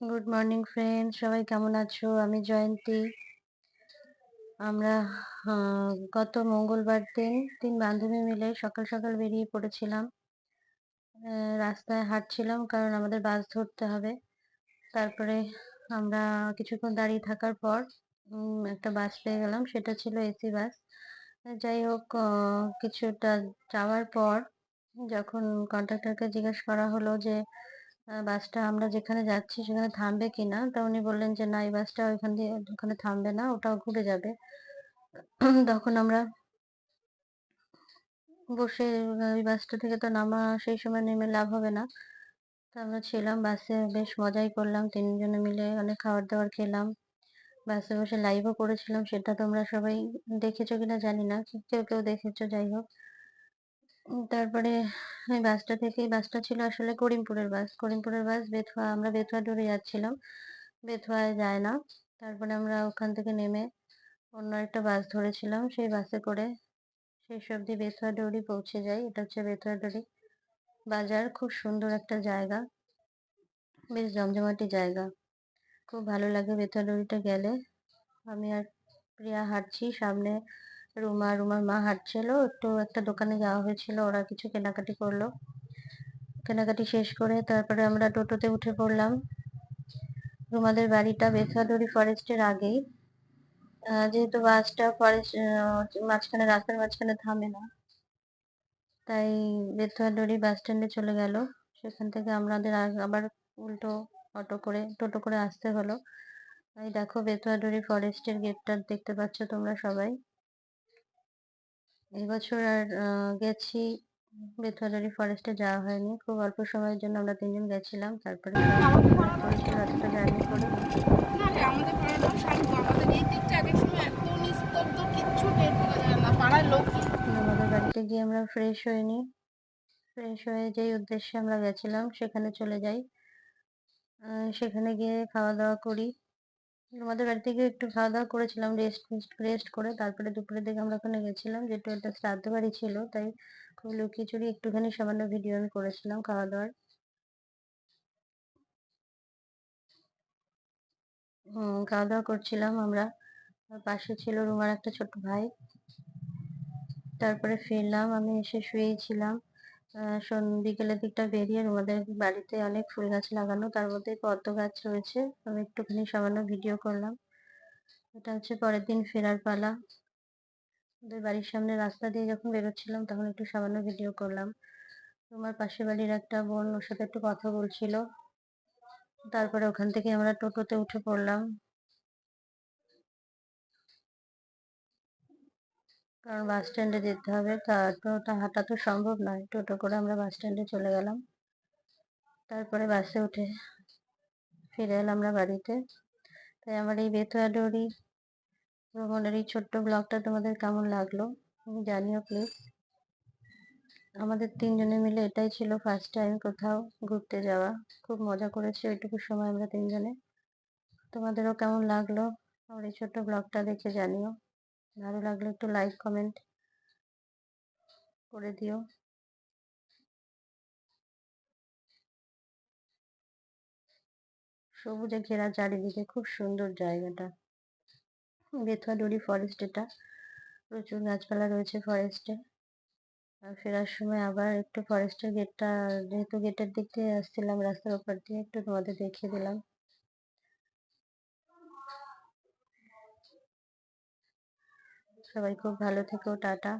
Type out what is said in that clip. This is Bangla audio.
গুড মর্নিং ফ্রেন্ড সবাই কেমন আছো? আমি জয়ন্তী। আমরা গত মঙ্গলবার দিন, তিন বান্ধবী মিলে সকাল সকাল বেরিয়ে পড়েছিলাম। রাস্তায় হাঁটছিলাম কারণ আমাদের বাস ধরতে হবে। তারপরে আমরা কিছুক্ষণ দাঁড়িয়ে থাকার পর একটা বাস পেয়ে গেলাম। সেটা ছিল এসি বাস। যাই হোক কিছুটা যাওয়ার পর যখন কন্ডাক্টরকে জিজ্ঞেস করা হলো যে বাসটা আমরা যেখানে যাচ্ছি সেখানে থামবে কিনা? তা উনি বললেন যে, না, এই বাসটা ওইখান দিয়ে ওখানে থামবে না, ওটাও ঘুরে যাবে। তখন আমরা বসে, ওই বাসটা থেকে তো নামা, সেই সময় নেমে লাভ হবে না। তো আমরা ছিলাম, বাসে বেশ মজাই করলাম, তিনজনে মিলে অনেক খাবার দাবার খেলাম। বাসে বসে লাইভও করেছিলাম, সেটা তোমরা সবাই দেখেছ কিনা জানি না, কেউ কেউ দেখেছ, যাই হোক। তারপরে ওই বাসটা থেকে বাসটা ছিল আসলে করিমপুরের বাস। করিমপুরের বাস বেথুয়া, আমরা বেথুয়া ডোরে যাচ্ছিলাম। বেথুয়ায় যায় না। তারপরে আমরা ওখান থেকে নেমে অন্য একটা বাস ধরেছিলাম। সেই বাসে করে শেষ অবধি বেথুয়া ডোরি পৌঁছে যাই। এটা হচ্ছে বেথুয়া ডোরি বাজার। খুব সুন্দর একটা জায়গা। বেশ জমজমাটি জায়গা। খুব ভালো লাগে বেথুয়া ডোরিটা গেলে। আমি আর প্রিয়া হাঁটছি সামনে। রুমা, রুমার মা হাঁটছিল, একটু একটা দোকানে যাওয়া হয়েছিল, ওরা কিছু কেনাকাটি করল। কেনাকাটি শেষ করে তারপরে আমরা টোটোতে উঠে পড়লাম। রুমাদের বাড়িটা বেথুয়াডুরি ফরেস্টের আগেই। যেহেতু বাসটা ফরেস্ট মাঝখানে, রাস্তার মাঝখানে থামে না, তাই বেথুয়াডুরি বাস স্ট্যান্ডে চলে গেল। সেখান থেকে আমাদের আবার উল্টো অটো করে, টোটো করে আসতে হলো। এই দেখো বেথুয়াডুরি ফরেস্টের গেটটা দেখতে পাচ্ছ তোমরা সবাই। এই বছর আর গেছি। বেথুয়াডুরি ফরেস্টে যাওয়া হয়নি। খুব অল্প সময়ের জন্য আমরা তিনজন গেছিলাম। তারপরে এতটা জার্নি করে আমাদের বাড়িতে গিয়ে আমরা ফ্রেশ হয়ে নিই ফ্রেশ হয়ে যেই উদ্দেশ্যে আমরা গেছিলাম সেখানে চলে যাই। সেখানে গিয়ে খাওয়া দাওয়া করি। আমাদের বাড়ি থেকে একটু খাওয়া দাওয়া করেছিলাম রেস্ট রেস্ট করে। তারপরে দুপুরের দিকে আমরা ওখানে গেছিলাম, যেহেতু একটা শ্রাদ্ধ বাড়ি ছিল, তাই খুব লুকিয়ে চুরি একটুখানি সামান্য ভিডিও আমি করেছিলাম খাওয়া দাওয়ার খাওয়া দাওয়া করছিলাম আমরা। পাশে ছিল রুমার একটা ছোট ভাই। তারপরে ফিরলাম, আমি এসে শুয়েছিলাম বিকেলের দিকটা বেরিয়ে আমাদের বাড়িতে অনেক ফুল গাছ লাগানো, তার মধ্যে পদ্ম গাছ রয়েছে, আমি একটুখানি সামান্য ভিডিও করলাম। এটা হচ্ছে পরের দিন ফেরার পালা। ওদের বাড়ির সামনে রাস্তা দিয়ে যখন বেরোচ্ছিলাম, তখন একটু সামান্য ভিডিও করলাম। তোমার পাশের বাড়ির একটা বোন ওর সাথে একটু কথা বলছিল। তারপরে ওখান থেকে আমরা টোটোতে উঠে পড়লাম। কারণ বাস স্ট্যান্ডে যেতে হবে। তা টোটো হাঁটা তো সম্ভব নয়। টোটো করে আমরা বাস স্ট্যান্ডে চলে গেলাম। তারপরে বাসে উঠে ফিরে এলাম আমরা বাড়িতে। তাই আমার এই বেতুয়া ডোরি ভ্রমণের এই ছোট্ট ব্লগটা তোমাদের কেমন লাগল? জানিও প্লিজ আমাদের তিনজনে মিলে এটাই ছিল ফার্স্ট টাইম কোথাও ঘুরতে যাওয়া। খুব মজা করেছি ওইটুকু সময় আমরা তিনজনে। তোমাদেরও কেমন লাগল? আমার এই ছোট্ট ব্লগটা দেখে জানিও। ভালো লাগলে একটু লাইক কমেন্ট করে দিও। সবুজে ঘেরা চারিদিকে খুব সুন্দর জায়গাটা। বেথুয়া ডুরি ফরেস্ট এটা। প্রচুর গাছপালা রয়েছে ফরেস্টে আর ফেরার সময় আবার একটু ফরেস্টের গেটটা যেহেতু গেটের দিক দিয়ে আসছিলাম, রাস্তার ওপর দিয়ে একটু তোমাদের দেখিয়ে দিলাম। সবাই খুব ভালো থেকো টাটা।